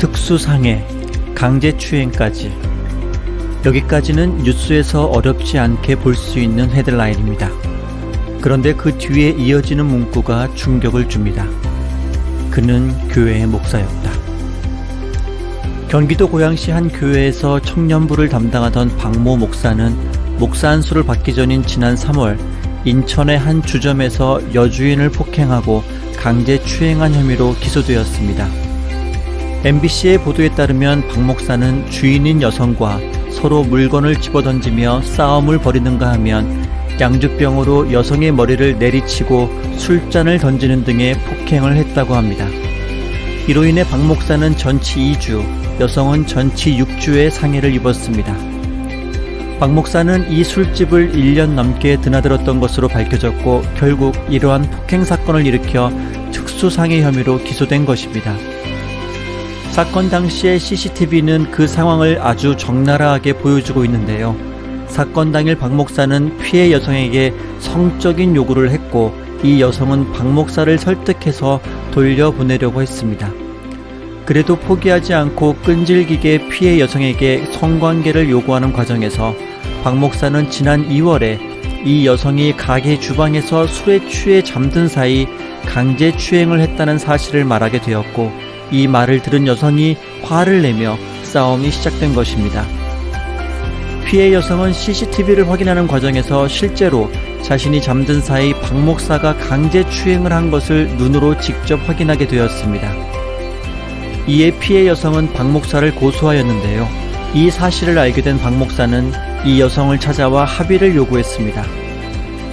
특수상해, 강제추행까지. 여기까지는 뉴스에서 어렵지 않게 볼 수 있는 헤드라인입니다. 그런데 그 뒤에 이어지는 문구가 충격을 줍니다. 그는 교회의 목사였다. 경기도 고양시 한 교회에서 청년부를 담당하던 박모 목사는 목사 안수를 받기 전인 지난 3월 인천의 한 주점에서 여주인을 폭행하고 강제 추행한 혐의로 기소되었습니다. MBC의 보도에 따르면 박 목사는 주인인 여성과 서로 물건을 집어던지며 싸움을 벌이는가 하면 양주병으로 여성의 머리를 내리치고 술잔을 던지는 등의 폭행을 했다고 합니다. 이로 인해 박 목사는 전치 2주, 여성은 전치 6주의 상해를 입었습니다. 박 목사는 이 술집을 1년 넘게 드나들었던 것으로 밝혀졌고 결국 이러한 폭행 사건을 일으켜 특수상해 혐의로 기소된 것입니다. 사건 당시의 CCTV는 그 상황을 아주 적나라하게 보여주고 있는데요. 사건 당일 박 목사는 피해 여성에게 성적인 요구를 했고 이 여성은 박 목사를 설득해서 돌려보내려고 했습니다. 그래도 포기하지 않고 끈질기게 피해 여성에게 성관계를 요구하는 과정에서 박 목사는 지난 2월에 이 여성이 가게 주방에서 술에 취해 잠든 사이 강제 추행을 했다는 사실을 말하게 되었고 이 말을 들은 여성이 화를 내며 싸움이 시작된 것입니다. 피해 여성은 CCTV를 확인하는 과정에서 실제로 자신이 잠든 사이 박 목사가 강제 추행을 한 것을 눈으로 직접 확인하게 되었습니다. 이에 피해 여성은 박 목사를 고소하였는데요. 이 사실을 알게 된 박 목사는 이 여성을 찾아와 합의를 요구했습니다.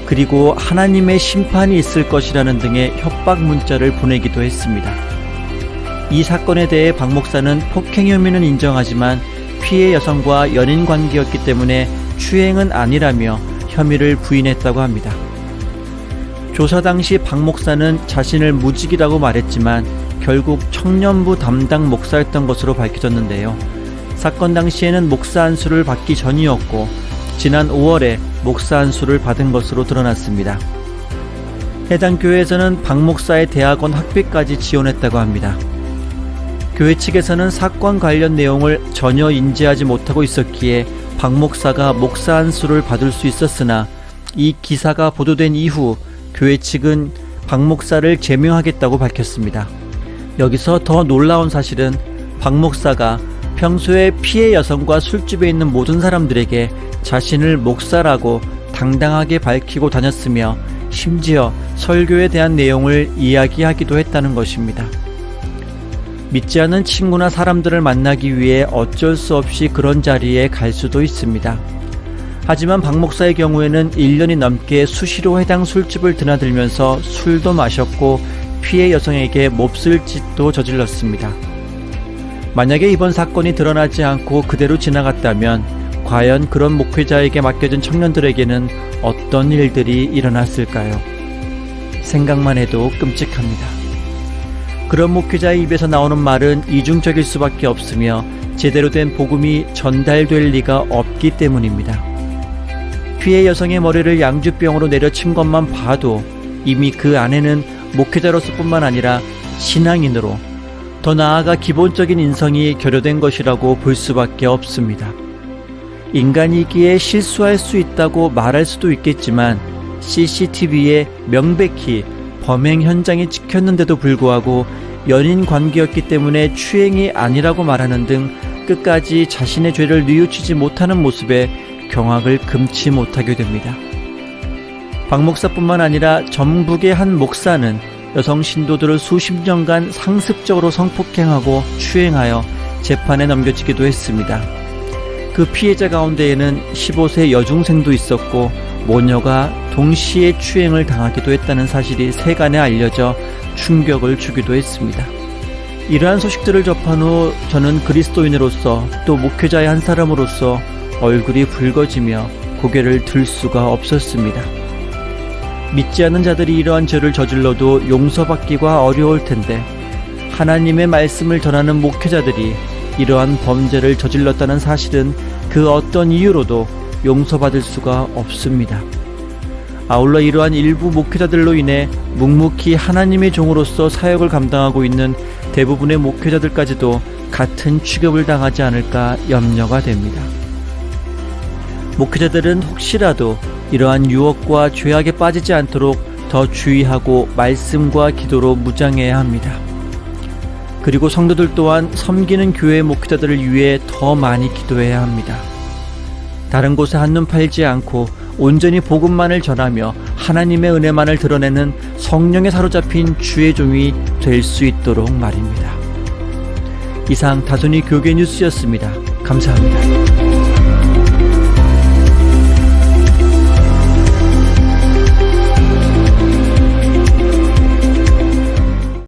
그리고 하나님의 심판이 있을 것이라는 등의 협박 문자를 보내기도 했습니다. 이 사건에 대해 박 목사는 폭행 혐의는 인정하지만 피해 여성과 연인 관계였기 때문에 추행은 아니라며 혐의를 부인했다고 합니다. 조사 당시 박 목사는 자신을 무직이라고 말했지만 결국 청년부 담당 목사였던 것으로 밝혀졌는데요. 사건 당시에는 목사 안수를 받기 전이었고 지난 5월에 목사 안수를 받은 것으로 드러났습니다. 해당 교회에서는 박 목사의 대학원 학비까지 지원했다고 합니다. 교회 측에서는 사건 관련 내용을 전혀 인지하지 못하고 있었기에 박 목사가 목사 안수를 받을 수 있었으나 이 기사가 보도된 이후 교회 측은 박 목사를 제명하겠다고 밝혔습니다. 여기서 더 놀라운 사실은 박 목사가 평소에 피해 여성과 술집에 있는 모든 사람들에게 자신을 목사라고 당당하게 밝히고 다녔으며 심지어 설교에 대한 내용을 이야기하기도 했다는 것입니다. 믿지 않는 친구나 사람들을 만나기 위해 어쩔 수 없이 그런 자리에 갈 수도 있습니다. 하지만 박 목사의 경우에는 1년이 넘게 수시로 해당 술집을 드나들면서 술도 마셨고 피해 여성에게 몹쓸 짓도 저질렀습니다. 만약에 이번 사건이 드러나지 않고 그대로 지나갔다면 과연 그런 목회자에게 맡겨진 청년들에게는 어떤 일들이 일어났을까요? 생각만 해도 끔찍합니다. 그런 목회자의 입에서 나오는 말은 이중적일 수밖에 없으며 제대로 된 복음이 전달될 리가 없기 때문입니다. 피해 여성의 머리를 양주병으로 내려친 것만 봐도 이미 그 안에는 목회자로서 뿐만 아니라 신앙인으로 더 나아가 기본적인 인성이 결여된 것이라고 볼 수밖에 없습니다. 인간이기에 실수할 수 있다고 말할 수도 있겠지만 CCTV에 명백히 범행 현장이 찍혔는데도 불구하고 연인 관계였기 때문에 추행이 아니라고 말하는 등 끝까지 자신의 죄를 뉘우치지 못하는 모습에 경악을 금치 못하게 됩니다. 박 목사뿐만 아니라 전북의 한 목사는 여성 신도들을 수십 년간 상습적으로 성폭행하고 추행하여 재판에 넘겨지기도 했습니다. 그 피해자 가운데에는 15세 여중생도 있었고 모녀가 동시에 추행을 당하기도 했다는 사실이 세간에 알려져 충격을 주기도 했습니다. 이러한 소식들을 접한 후 저는 그리스도인으로서 또 목회자의 한 사람으로서 얼굴이 붉어지며 고개를 들 수가 없었습니다. 믿지 않는 자들이 이러한 죄를 저질러도 용서받기가 어려울 텐데 하나님의 말씀을 전하는 목회자들이 이러한 범죄를 저질렀다는 사실은 그 어떤 이유로도 용서받을 수가 없습니다. 아울러 이러한 일부 목회자들로 인해 묵묵히 하나님의 종으로서 사역을 감당하고 있는 대부분의 목회자들까지도 같은 취급을 당하지 않을까 염려가 됩니다. 목회자들은 혹시라도 이러한 유혹과 죄악에 빠지지 않도록 더 주의하고 말씀과 기도로 무장해야 합니다. 그리고 성도들 또한 섬기는 교회 목회자들을 위해 더 많이 기도해야 합니다. 다른 곳에 한눈 팔지 않고 온전히 복음만을 전하며 하나님의 은혜만을 드러내는 성령에 사로잡힌 주의 종이 될 수 있도록 말입니다. 이상 다소니 교계 뉴스였습니다. 감사합니다.